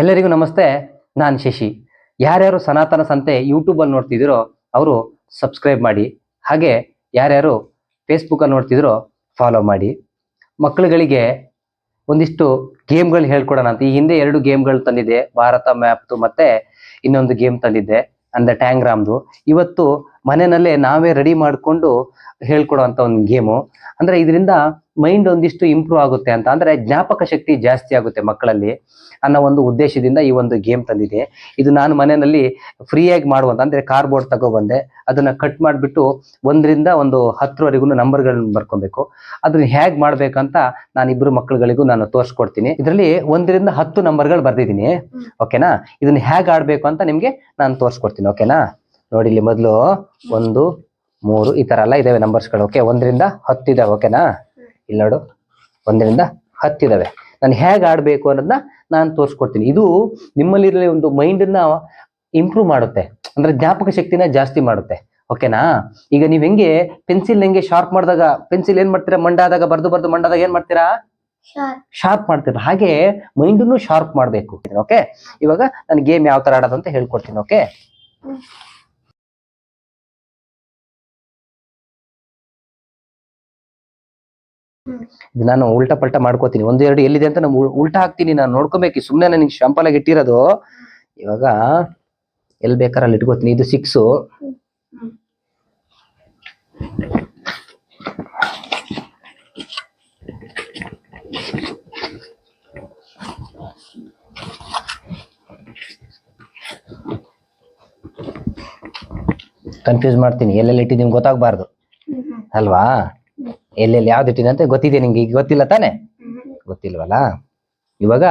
ಎಲ್ಲರಿಗೂ ನಮಸ್ತೆ, ನಾನು ಶಶಿ. ಯಾರ್ಯಾರು ಸನಾತನ ಸಂತೆ ಯೂಟ್ಯೂಬಲ್ಲಿ ನೋಡ್ತಿದ್ದೀರೋ ಅವರು ಸಬ್ಸ್ಕ್ರೈಬ್ ಮಾಡಿ, ಹಾಗೆ ಯಾರ್ಯಾರು ಫೇಸ್ಬುಕ್ಕಲ್ಲಿ ನೋಡ್ತಿದ್ರೋ ಫಾಲೋ ಮಾಡಿ. ಮಕ್ಕಳುಗಳಿಗೆ ಒಂದಿಷ್ಟು ಗೇಮ್ಗಳು ಹೇಳ್ಕೊಡೋಣ ಅಂತ. ಈ ಹಿಂದೆ ಎರಡು ಗೇಮ್ಗಳು ತಂದಿದ್ದೆ ಭಾರತ ಮ್ಯಾಪ್ದು ಮತ್ತೆ ಇನ್ನೊಂದು ಗೇಮ್ ತಂದಿದ್ದೆ, ಅಂದ್ರೆ ಟ್ಯಾಂಗ್ರಾಮ್ದು ಇವತ್ತು ಮನೆಯಲ್ಲೇ ನಾವೇ ರೆಡಿ ಮಾಡಿಕೊಂಡು ಹೇಳ್ಕೊಡೋ ಅಂತ ಒಂದು ಗೇಮು ಅಂದರೆ ಇದರಿಂದ ಮೈಂಡ್ ಒಂದಿಷ್ಟು ಇಂಪ್ರೂವ್ ಆಗುತ್ತೆ ಅಂತ. ಅಂದ್ರೆ ಜ್ಞಾಪಕ ಶಕ್ತಿ ಜಾಸ್ತಿ ಆಗುತ್ತೆ ಮಕ್ಕಳಲ್ಲಿ ಅನ್ನೋ ಒಂದು ಉದ್ದೇಶದಿಂದ ಈ ಒಂದು ಗೇಮ್ ತಂದಿದೆ. ಇದು ನಾನು ಮನೆಯಲ್ಲಿ ಫ್ರೀಯಾಗಿ ಮಾಡುವಂತ, ಅಂದ್ರೆ ಕಾರ್ಬೋರ್ಡ್ ತಗೊಬಂದೆ, ಅದನ್ನ ಕಟ್ ಮಾಡಿಬಿಟ್ಟು ಒಂದರಿಂದ ಒಂದು ಹತ್ತರವರೆಗೂ ನಂಬರ್ಗಳನ್ನ ಬರ್ಕೊಬೇಕು. ಅದನ್ನ ಹೇಗ್ ಮಾಡ್ಬೇಕಂತ ನಾನು ಇಬ್ಬರು ಮಕ್ಕಳುಗಳಿಗೂ ನಾನು ತೋರಿಸ್ಕೊಡ್ತೀನಿ. ಇದರಲ್ಲಿ ಒಂದರಿಂದ ಹತ್ತು ನಂಬರ್ಗಳು ಬರ್ದಿದ್ದೀನಿ. ಓಕೆನಾ? ಇದನ್ನ ಹೇಗೆ ಆಡಬೇಕು ಅಂತ ನಿಮಗೆ ನಾನು ತೋರಿಸ್ಕೊಡ್ತೀನಿ. ಓಕೆನಾ? ನೋಡಿ, ಇಲ್ಲಿ ಮೊದಲು ಒಂದು, ಮೂರು ಈ ಥರ ಎಲ್ಲ ಇದಾವೆ ನಂಬರ್ಸ್ಗಳು. ಓಕೆ, ಒಂದರಿಂದ ಹತ್ತು ಇದಾವೆ. ಓಕೆನಾ? ಇಲ್ಲಿ ನೋಡು. ಒಂದರಿಂದ ಹತ್ತಿದ್ದಾವೆ ಇದಾವೆ. ನಾನು ಹೇಗೆ ಆಡಬೇಕು ಅನ್ನೋದನ್ನ ನಾನು ತೋರಿಸ್ಕೊಡ್ತೀನಿ. ಇದು ನಿಮ್ಮಲ್ಲಿರಲಿ ಒಂದು ಮೈಂಡನ್ನ ಇಂಪ್ರೂವ್ ಮಾಡುತ್ತೆ. ಅಂದ್ರೆ ಜ್ಞಾಪಕ ಶಕ್ತಿನ ಜಾಸ್ತಿ ಮಾಡುತ್ತೆ. ಓಕೆನಾ? ಈಗ ನೀವು ಹೆಂಗೆ ಪೆನ್ಸಿಲ್ ಹೆಂಗೆ ಶಾರ್ಪ್ ಮಾಡಿದಾಗ ಪೆನ್ಸಿಲ್ ಏನ್ ಮಾಡ್ತೀರಾ? ಮಂಡಾದಾಗ ಬರ್ದು ಬರ್ದು ಮಂಡಾದಾಗ ಏನ್ ಮಾಡ್ತೀರಾ? ಶಾರ್ಪ್. ಮಾಡ್ತೀರಾ. ಹಾಗೆ ಮೈಂಡನ್ನು ಶಾರ್ಪ್ ಮಾಡಬೇಕು. ಓಕೆ? ಇವಾಗ ನಾನು ಗೇಮ್ ಯಾವ ತರ ಆಡೋದು ಅಂತ ಹೇಳ್ಕೊಡ್ತೀನಿ. ಓಕೆ? ನಾನು ಉಲ್ಟಾ ಪಲ್ಟಾ ಮಾಡ್ಕೋತೀನಿ. ಒಂದು ಎರಡು ಎಲ್ಲಿದೆ ಅಂತ ನಾನು ಉಲ್ಟಾ ಹಾಕ್ತೀನಿ. ನಾನು ನೋಡ್ಕೊಬೇಕು. ಸುಮ್ಮನೆ ನನಗೆ ಶಾಂಪಲ್ ಆಗಿ ಇಟ್ಟಿರೋದು. ಇವಾಗ ಎಲ್ಲಿ ಬೇಕಾರ ಅಲ್ಲಿ ಇಟ್ಕೋತೀನಿ. ಇದು ಸಿಕ್ಸು ಕನ್ಫ್ಯೂಸ್ ಮಾಡ್ತೀನಿ. ಎಲ್ಲೆಲ್ಲಿ ಇಟ್ಟಿದ್ದೀನಿ ಗೊತ್ತಾಗಬಾರ್ದು. ಅಲ್ವಾ? ಎಲ್ಲೆಲ್ಲಿ ಯಾವ್ದು ಇಟ್ಟಿದೆ ಅಂತ ಗೊತ್ತಿದೆ ನಿಂಗೆ ಈಗ ಗೊತ್ತಿಲ್ಲ ತಾನೆ? ಗೊತ್ತಿಲ್ವಲ್ಲ? ಇವಾಗ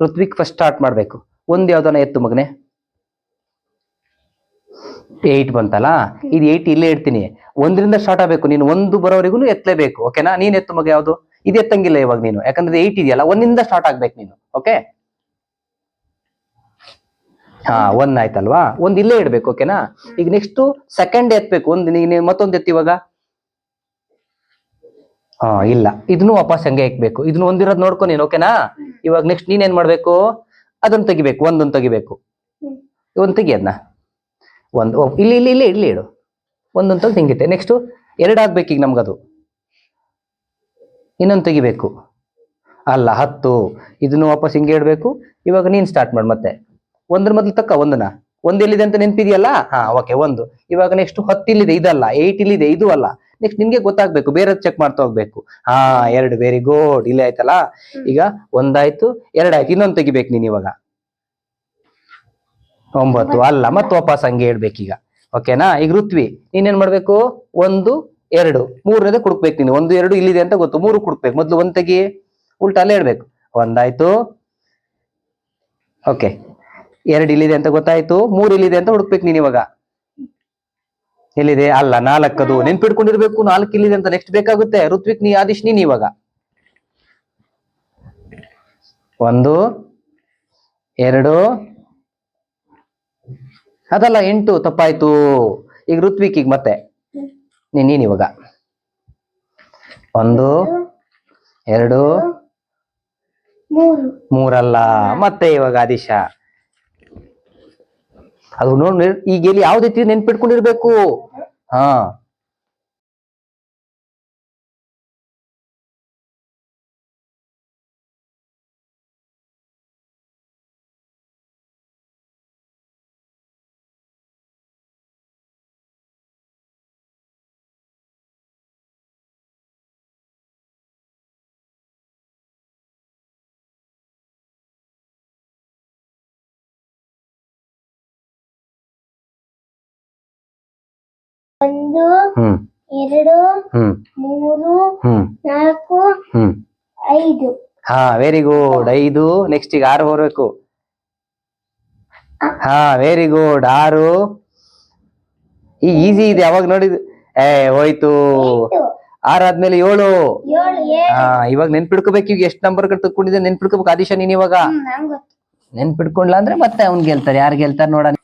ಋತ್ವಿಕ್ ಫಸ್ಟ್ ಸ್ಟಾರ್ಟ್ ಮಾಡ್ಬೇಕು. ಒಂದ್ ಯಾವ್ದನ ಎತ್ತು ಮಗನೆ? ಏಯ್ಟ್ ಬಂತಲ್ಲ? ಇದು ಏಯ್ಟ್ ಇಲ್ಲೇ ಇಡ್ತೀನಿ. ಒಂದರಿಂದ ಸ್ಟಾರ್ಟ್ ಆಗ್ಬೇಕು. ನೀನು ಒಂದು ಬರೋವರೆಗೂ ಎತ್ತಲೇಬೇಕು ಓಕೆನಾ ನೀನ್ ಎತ್ತು ಮಗ ಯಾವ್ದು? ಇದು ಎತ್ತಂಗಿಲ್ಲ ಇವಾಗ ನೀನು. ಯಾಕಂದ್ರೆ ಏಯ್ಟ್ ಇದೆಯಲ್ಲ ಒಂದಿಂದ ಸ್ಟಾರ್ಟ್ ಆಗ್ಬೇಕು ನೀನು ಓಕೆ ಹಾ ಒಂದ್ ಆಯ್ತಲ್ವಾ? ಒಂದ್ ಇಲ್ಲೇ ಇಡ್ಬೇಕು ಓಕೆನಾ ಈಗ ನೆಕ್ಸ್ಟ್ ಸೆಕೆಂಡ್ ಎತ್ಬೇಕು. ಒಂದ್ ನೀನು ಮತ್ತೊಂದ್ ಎತ್ತು ಇವಾಗ? ಹಾ, ಇಲ್ಲ. ಇದನ್ನು ವಾಪಸ್ ಹಂಗೆ ಇಕ್ಬೇಕು ಇದನ್ನ ಒಂದಿರೋದ್ ನೋಡ್ಕೊ ನೀನು ಓಕೆನಾ ಇವಾಗ ನೆಕ್ಸ್ಟ್ ನೀನ್ ಏನ್ ಮಾಡ್ಬೇಕು? ಅದನ್ನ ತೆಗಿಬೇಕು ಒಂದೊಂದ್ ತೆಗಿಬೇಕು. ಒಂದ್ ತೆಗಿ ಅದನ್ನ ಒಂದ್ ಇಲ್ಲಿ ಇಲ್ಲಿ ಇಲ್ಲಿ ಇಲ್ಲಿ ಇಡು. ಒಂದೊಂದ್ ತೆಗ್ದು ಹಿಂಗಿತ್ತೆ ನೆಕ್ಸ್ಟ್ ಎರಡು ಆಗ್ಬೇಕು ಈಗ ನಮ್ಗದು. ಇನ್ನೊಂದ್ ತೆಗಿಬೇಕು. ಅಲ್ಲ, ಹತ್ತು. ಇದನ್ನು ವಾಪಸ್ ಹಿಂಗೆ ಇಡ್ಬೇಕು. ಇವಾಗ ನೀನ್ ಸ್ಟಾರ್ಟ್ ಮಾಡ್ ಮತ್ತೆ. ಒಂದ್ರ ಮೊದ್ಲು ತಕ್ಕ ಒಂದನ ಒಂದ್ ಎಲ್ಲಿದೆ ಅಂತ ನೆನ್ಪಿದ್ಯಲ್ಲ? ಹಾ ಓಕೆ ಒಂದು. ಇವಾಗ ನೆಕ್ಸ್ಟ್ ಹತ್ತು ಇಲ್ಲಿದೆ, ಇದಲ್ಲ. ಏಯ್ಟ್ ಇಲ್ಲಿದೆ, ಇದು ಅಲ್ಲ. ನೆಕ್ಸ್ಟ್ ನಿಮ್ಗೆ ಗೊತ್ತಾಗ್ಬೇಕು ಬೇರೆ ಚೆಕ್ ಮಾಡ್ತಾ ಹೋಗ್ಬೇಕು. ಹಾ ಎರಡು ವೆರಿ ಗುಡ್ ಇಲ್ಲೇ ಆಯ್ತಲ್ಲ? ಈಗ ಒಂದಾಯ್ತು ಎರಡಾಯ್ತು ಇನ್ನೊಂದು ತೆಗಿಬೇಕು ನೀನ್ ಇವಾಗ. ಒಂಬತ್ತು ಅಲ್ಲ ಮತ್ತೆ ವಾಪಸ್ ಹಂಗೆ ಹೇಳ್ಬೇಕೀಗ. ಓಕೆನಾ? ಈಗ ಋತ್ವಿ ನೀನೇನ್ ಮಾಡ್ಬೇಕು? ಒಂದು ಎರಡು. ಮೂರನೇದೇ ಕುಡ್ಬೇಕು ನೀನು. ಒಂದು ಎರಡು ಇಲ್ಲಿದೆ ಅಂತ ಗೊತ್ತು. ಮೂರು ಕುಡ್ಬೇಕು ಮೊದ್ಲು ಒಂದ್ ತೆಗಿ. ಉಲ್ಟಾ ಅಲ್ಲೇ ಹೇಳ್ಬೇಕು. ಒಂದಾಯ್ತು. ಓಕೆ. ಎರಡು ಇಲ್ಲಿದೆ ಅಂತ ಗೊತ್ತಾಯ್ತು. ಮೂರು ಇಲ್ಲಿದೆ ಅಂತ ಹುಡುಕ್ಬೇಕು ನೀನ್ ಇವಾಗ. ಎಲ್ಲಿದೆ? ಅಲ್ಲ, ನಾಲ್ಕದು. ನೆನ್ಪಿಟ್ಕೊಂಡಿರ್ಬೇಕು. ನಾಲ್ಕು ಇಲ್ಲಿದೆ ಅಂತ ನೆಕ್ಸ್ಟ್ ಬೇಕಾಗುತ್ತೆ. ಋತ್ವಿಕ್, ನೀ, ಆದಿಶ್, ನೀನ್ ಇವಾಗ. ಒಂದು, ಎರಡು, ಅದಲ್ಲ, ಎಂಟು. ತಪ್ಪಾಯ್ತು. ಈಗ ಋತ್ವಿಕ್, ಈಗ ಮತ್ತೆ. ನೀನ್ ಇವಾಗ. ಒಂದು, ಎರಡು ಮೂರು ಮೂರಲ್ಲ. ಮತ್ತೆ ಇವಾಗ, ಆದಿಶ. ಅದು ನೋಡಿ ಈಗ ಎಲ್ಲಿ ಯಾವ್ದೈತಿ ನೆನ್ಪಿಟ್ಕೊಂಡಿರ್ಬೇಕು. ಹಾ ಒಂದು ಎರಡು ಮೂರು ನಾಲ್ಕು ಐದು. ಹಾ ವೆರಿ ಗುಡ್ ಐದು ನೆಕ್ಸ್ಟ್ ಈಗ ಆರು ಬರಬೇಕು ಹಾ ವೆರಿ ಗುಡ್ ಆರು. ಈ ಈಸಿ ಇದೆ ಯಾವಾಗ ನೋಡಿದ್. ಏ ಹೋಯ್ತು. ಆರ್ ಆರಾದ್ಮೇಲೆ ಏಳು. ಹಾ ಇವಾಗ ನೆನ್ಪಿಡ್ಕೋಬೇಕು ಈಗ ಎಷ್ಟು ನಂಬರ್ ತಕೊಂಡಿದ್ದೆ ನೆನ್ಪಿಡ್ಕೋಬೇಕು ಆದಿಶ ನೀನ್ ಇವಾಗ? ನೆನ್ಪಿಡ್ಕೊಂಡ್ಲ ಅಂದ್ರೆ ಮತ್ತೆ ಅವ್ನ್ ಗೆಲ್ತಾರೆ. ಯಾರು ಗೆಲ್ತಾರೆ ನೋಡೋಣ.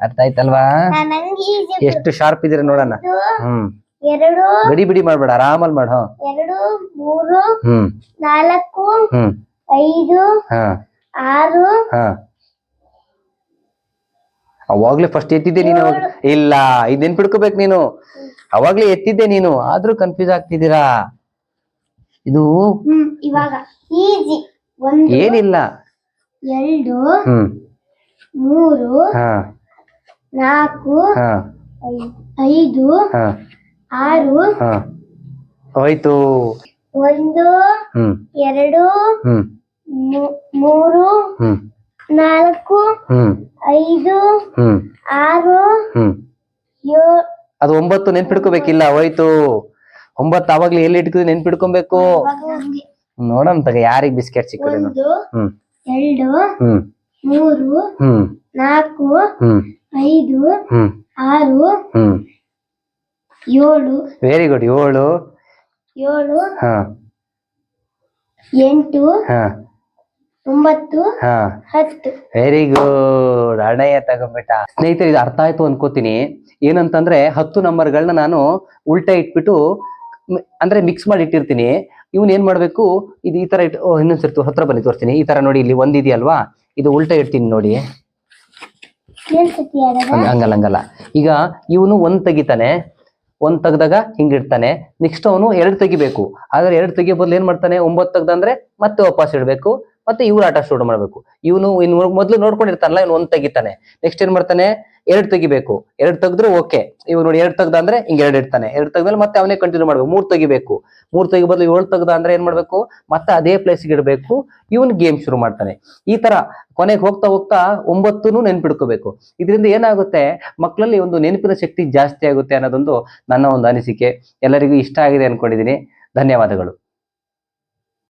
ಅರ್ಥ ಆಯ್ತಲ್ವಾ? ಎಷ್ಟು ಶಾರ್ಪ್ ಇದ್ರೆ ನೋಡೋಣ. ಹ್ಮ್. ಎರಡು ಗಡಿ ಬಿಡಿ ಮಾಡ್ಬೇಡ ಆರಾಮಲ್ಲಿ ಮಾಡ ಎರಡು ಮೂರು ಹ್ಮ್. ನಾಲ್ಕು ಹ್ಮ್. ಐದು ಹಾ. ಆರು ಅವಾಗ್ಲೇ ಫಸ್ಟ್ ಎತ್ತಿದ್ದೆ ನೀನು. ಇಲ್ಲ ಇದ್ ನೆನ್ಪಿಡ್ಕೋಬೇಕು ನೀನು. ಅವಾಗ್ಲೇ ಎತ್ತಿದ್ದೆ ನೀನು. ಆದ್ರೂ ಕನ್ಫ್ಯೂಸ್ ಆಗ್ತಿದ್ದೀರಾ? ಇದು ಇವಾಗ ಈಜಿ ಏನಿಲ್ಲ. ಎರಡು ಮೂರು ನಾಲ್ಕು ಹಾ. ಐದು ಹಾ. ಆರು ಹಾ. ಹೋಯ್ತು. ಒಂದು ಹ್ಮ್. ಎರಡು ಹ್ಮ್. ಮೂ- ಮೂರು ಹ್ಮ್. ನಾಲ್ಕು ಹ್ಮ್. ಐದು ಹ್ಮ್. ಆರು ಹ್ಮ್. ಏಳು ಅದು ಒಂಬತ್ತು ನೆನ್ಪಿಡ್ಕೋಬೇಕಿಲ್ಲ ಹೋಯ್ತು. ಒಂಬತ್ತು ಆವಾಗ್ಲೇ ಎಲ್ಲಿ ಇಟ್ಕಿದ್ವಿ ನೆನ್ಪಿಡ್ಕೊಬೇಕು. ನೋಡೋಣ ತಗ ಯಾರಿಗ್ ಬಿಸ್ಕೆಟ್ ಸಿಕ್ಕಿದೆ ಒಂದು ಹ್ಮ್. ಎರಡು ಹ್ಮ್. ಮೂರು ಹ್ಮ್. ನಾಲ್ಕು ಹ್ಮ್. ಐದು ಹ್ಮ್. ಆರು ಹ್ಮ್. ಏಳು. ವೆರಿ ಗುಡ್ ಏಳು. ಏಳು. ಹಾ. ಎಂಟು. ಹಾ. ಒಂಬತ್ತು. ಹಾ. ಹತ್ತು. ವೆರಿ ಗುಡ್ ಅಣ್ಣಯ್ಯ ತಗೊಂಬಿಟ್ಟ. ಸ್ನೇಹಿತರೆ ಇದು ಅರ್ಥ ಆಯ್ತು ಅನ್ಕೋತೀನಿ. ಏನಂತಂದ್ರೆ ಹತ್ತು ನಂಬರ್ಗಳನ್ನ ನಾನು ಉಲ್ಟಾ ಇಟ್ಬಿಟ್ಟು ಮ್- ಅಂದ್ರೆ ಮಿಕ್ಸ್ ಮಾಡಿ ಇಟ್ಟಿರ್ತೀನಿ. ಇವನ್ ಏನ್ ಮಾಡ್ಬೇಕು? ಇದು ಈ ತರ ಇಟ್ಟು ಓ, ಇನ್ನೊಂದ್ಸರಿ ಹತ್ರ ಬನ್ನಿ ತೋರಿಸ್ತೀನಿ. ಈ ತರ ನೋಡಿ ಇಲ್ಲಿ ಒಂದಿದೆಯಲ್ವಾ? ಇದು ಉಲ್ಟಾ ಇಡ್ತೀನಿ ನೋಡಿ ಏನ್ ಸತಿ ಆಡದ ಹಂಗ- ಹಂಗಲ್ಲ ಹಂಗಲ್ಲ. ಈಗ ಇವನು ಒಂದ್ ತೆಗಿತಾನೆ, ಒಂದ್ ತೆಗ್ದಾಗ ಹಿಂಗಿಡ್ತಾನೆ ನೆಕ್ಸ್ಟ್ ಅವನು ಎರಡು ತೆಗಿಬೇಕು. ಆದ್ರೆ ಎರಡು ತೆಗಿಯೋ ಬದಲು ಏನ್ ಮಾಡ್ತಾನೆ? ಒಂಬತ್ತು ತೆಗ್ದಂದ್ರೆ ಮತ್ತೆ ವಾಪಸ್ ಇಡ್ಬೇಕು. ಮತ್ತೆ ಇವ್ರು ಆಟ ಶುರು ಮಾಡ್ಬೇಕು. ಇವನು ಇನ್ ಮೊದ್ಲು ನೋಡ್ಕೊಂಡಿರ್ತಾನಲ್ಲ, ಇವ್ನು ಒಂದ್ ತೆಗಿತಾನೆ. ನೆಕ್ಸ್ಟ್ ಏನ್ ಮಾಡ್ತಾನೆ? ಎರಡು ತೆಗಿಬೇಕು. ಎರಡು ತೆಗೆದ್ರು ಓಕೆ ಇವ್ ನೋಡಿ ಎರಡು ತೆಗ್ದ ಅಂದ್ರೆ ಹಿಂಗ್ ಎರಡು ಇರ್ತಾನೆ ಎರಡು ತೆಗ್ದ್ಮೇಲೆ ಮತ್ತೆ ಅವನೇ ಕಂಟಿನ್ಯೂ ಮಾಡ್ಬೇಕು. ಮೂರ್ ತೆಗಿಬೇಕು. ಮೂರ್ ತೆಗಿ ಬದಲು ಏಳು ತೆಗ್ದ ಅಂದ್ರೆ ಏನ್ ಮಾಡ್ಬೇಕು? ಮತ್ತೆ ಅದೇ ಪ್ಲೇಸ್ಗೆ ಇಡಬೇಕು. ಇವನ್ ಗೇಮ್ ಶುರು ಮಾಡ್ತಾನೆ. ಈ ತರ ಕೊನೆಗೆ ಹೋಗ್ತಾ ಹೋಗ್ತಾ ಒಂಬತ್ತುನು ನೆನ್ಪಿಡ್ಕೋಬೇಕು ಇದರಿಂದ ಏನಾಗುತ್ತೆ? ಮಕ್ಕಳಲ್ಲಿ ಒಂದು ನೆನಪಿನ ಶಕ್ತಿ ಜಾಸ್ತಿ ಆಗುತ್ತೆ ಅನ್ನೋದೊಂದು ನನ್ನ ಒಂದು ಅನಿಸಿಕೆ. ಎಲ್ಲರಿಗೂ ಇಷ್ಟ ಆಗಿದೆ ಅನ್ಕೊಂಡಿದ್ದೀನಿ. ಧನ್ಯವಾದಗಳು.